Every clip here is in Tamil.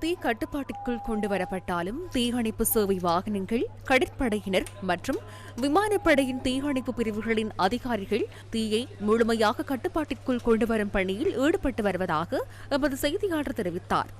தீ கட்டுப்பாட்டுக்குள் கொண்டு வரப்பட்டாலும் தீயணைப்பு சேவை வாகனங்கள் கடற்படையினர் மற்றும் விமானப்படையின் தீயணைப்பு பிரிவுகளின் அதிகாரிகள் தீயை முழுமையாக கட்டுப்பாட்டிற்குள் கொண்டு வரும் பணியில் ஈடுபட்டு வருவதாக எமது செய்தியாளர் தெரிவித்தார்.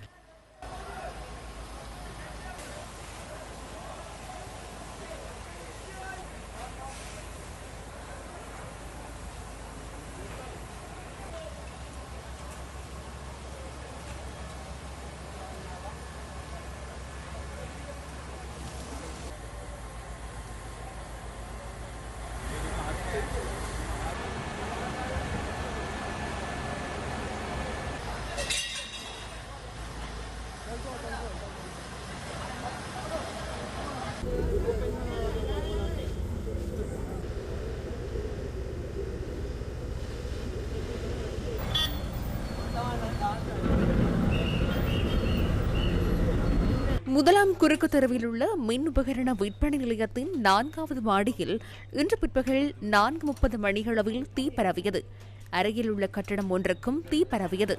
முதலாம் குறுக்கு தெருவில் உள்ள மின் உபகரண விற்பனை நிலையத்தின் நான்காவது மாடியில் இன்று பிற்பகல் நான்கு முப்பது மணியளவில் தீ பரவியது. அருகில் உள்ள கட்டடம் ஒன்றுக்கும் தீ பரவியது.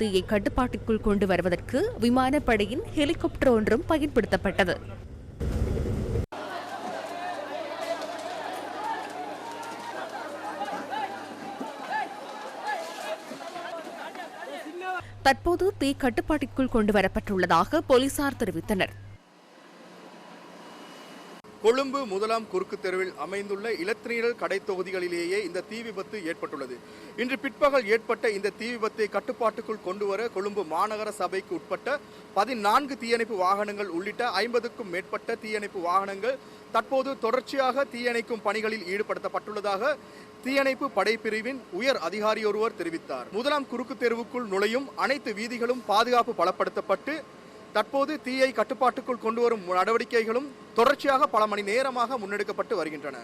தீயை கட்டுப்பாட்டுக்குள் கொண்டு வருவதற்கு விமானப்படையின் ஹெலிகாப்டர் ஒன்றும் பயன்படுத்தப்பட்டது. தற்போது தீ கட்டுப்பாட்டிற்குள் கொண்டு வரப்பட்டுள்ளதாக போலீசார் தெரிவித்தனர். கொழும்பு முதலாம் குறுக்கு தெருவில் அமைந்துள்ள இலத்திரீரல் கடை தொகுதிகளிலேயே இந்த தீ விபத்து ஏற்பட்டுள்ளது. இன்று பிற்பகல் ஏற்பட்ட இந்த தீ விபத்தை கட்டுப்பாட்டுக்குள் கொண்டுவர கொழும்பு மாநகர சபைக்கு உட்பட்ட பதினான்கு தீயணைப்பு வாகனங்கள் உள்ளிட்ட ஐம்பதுக்கும் மேற்பட்ட தீயணைப்பு வாகனங்கள் தற்போது தொடர்ச்சியாக தீயணைக்கும் பணிகளில் ஈடுபடுத்தப்பட்டுள்ளதாக தீயணைப்பு படைப்பிரிவின் உயர் அதிகாரியொருவர் தெரிவித்தார். முதலாம் குறுக்கு தெருவுக்குள் நுழையும் அனைத்து வீதிகளும் பாதுகாப்பு பலப்படுத்தப்பட்டு தற்போது தீயை கட்டுப்பாட்டுக்குள் கொண்டு வரும் நடவடிக்கைகளும் தொடர்ச்சியாக பல மணி நேரமாக முன்னெடுக்கப்பட்டு வருகின்றன.